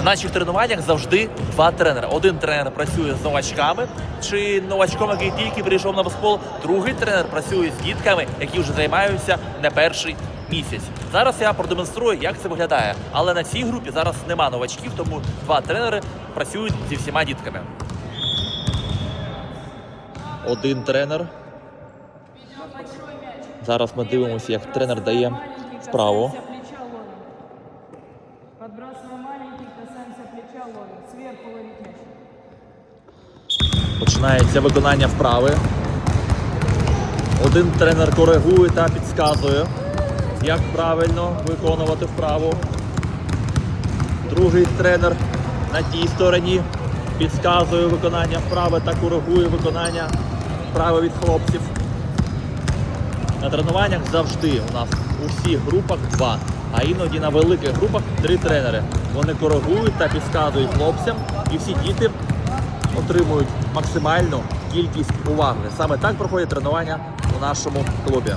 На наших тренуваннях завжди два тренери. Один тренер працює з новачками чи новачком, який тільки прийшов на баскетбол. Другий тренер працює з дітками, які вже займаються не перший місяць. Зараз я продемонструю, як це виглядає. Але на цій групі зараз нема новачків, тому два тренери працюють зі всіма дітками. Один тренер. Зараз ми дивимося, як тренер дає вправо. Подбрасываем маленький, касаемся плеча, ловим. Сверху ловить мяч. Починається виконання вправи. Один тренер коригує та підказує, як правильно виконувати вправу. Другий тренер на тій стороні підказує виконання вправи та коригує виконання вправи від хлопців. На тренуваннях завжди у нас у всіх групах два, а іноді на великих групах три тренери. Вони коригують та підказують хлопцям, і всі діти отримують максимальну кількість уваги. Саме так проходять тренування у нашому клубі.